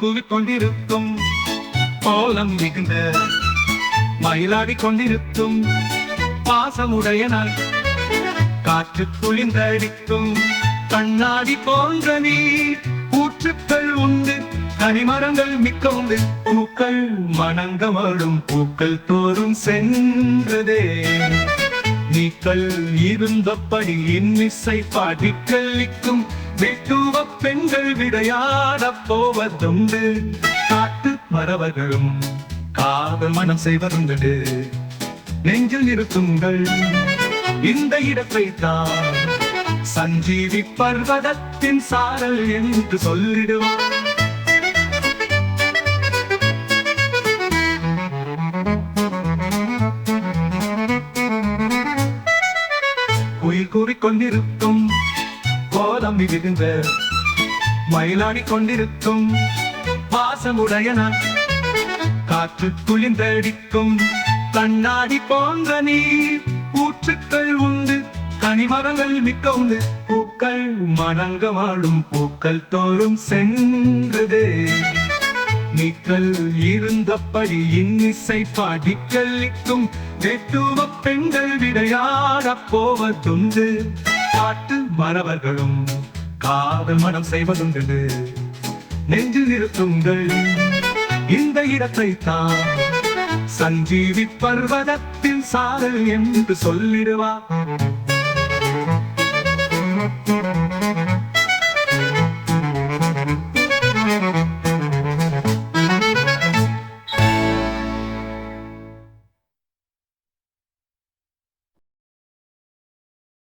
கூவிக்கொண்டிருக்கும். கோலம் மிகுந்த மயிலாடி கொண்டிருக்கும். பாசமுடைய நாள் காற்று குளிர்ந்தடிக்கும் கண்ணாடி போன்ற நீர் கூற்றுக்கள் உண்டு. கனிமரங்கள் மிக்க உண்டு பூக்கள் மணங்கமழும் பூக்கள் தோறும் சென்றதே. நீக்கள் இருந்தபடி இன்னிசை பாடி கல்லிக்கும் விட்டுவ பெண்கள் விடையாட போவதுண்டு. காட்டு மரவர்களும் காதல் மனம் செய்வதுண்டு. நெஞ்சில் இருக்குங்கள் இந்த இடத்தை தான் சஞ்சீவி பர்வதத்தின் சாரல் என்று சொல்லிடுவார் உயிர் கூறிக்கொண்டிருக்கும் கோலம்பி மிகுந்த மயிலாடி கொண்டிருக்கும் பாசமுடையன. காற்று குளிர்ந்தடிக்கும் கண்ணாடி போன்ற நீர் ஊற்றுக்கள் உண்டு கனிமரங்கள் மிக்க உண்டு. பூக்கள் மணங்க வாழும் பூக்கள் தோறும் சென்றது. நீக்கள் இருந்தபடி இன்னிசை பாடி கல்லிக்கும் வெட்டுவ பெண்கள் விளையாட போவதுண்டு. காட்டு மறவர்களும் காதல் மனம் செய்வதுண்டு நெஞ்சில் நிறுத்துங்கள். இந்த இடத்தை தான் சஞ்சீவி பர்வதத்தின் சாரல் என்று சொல்லிடுவா.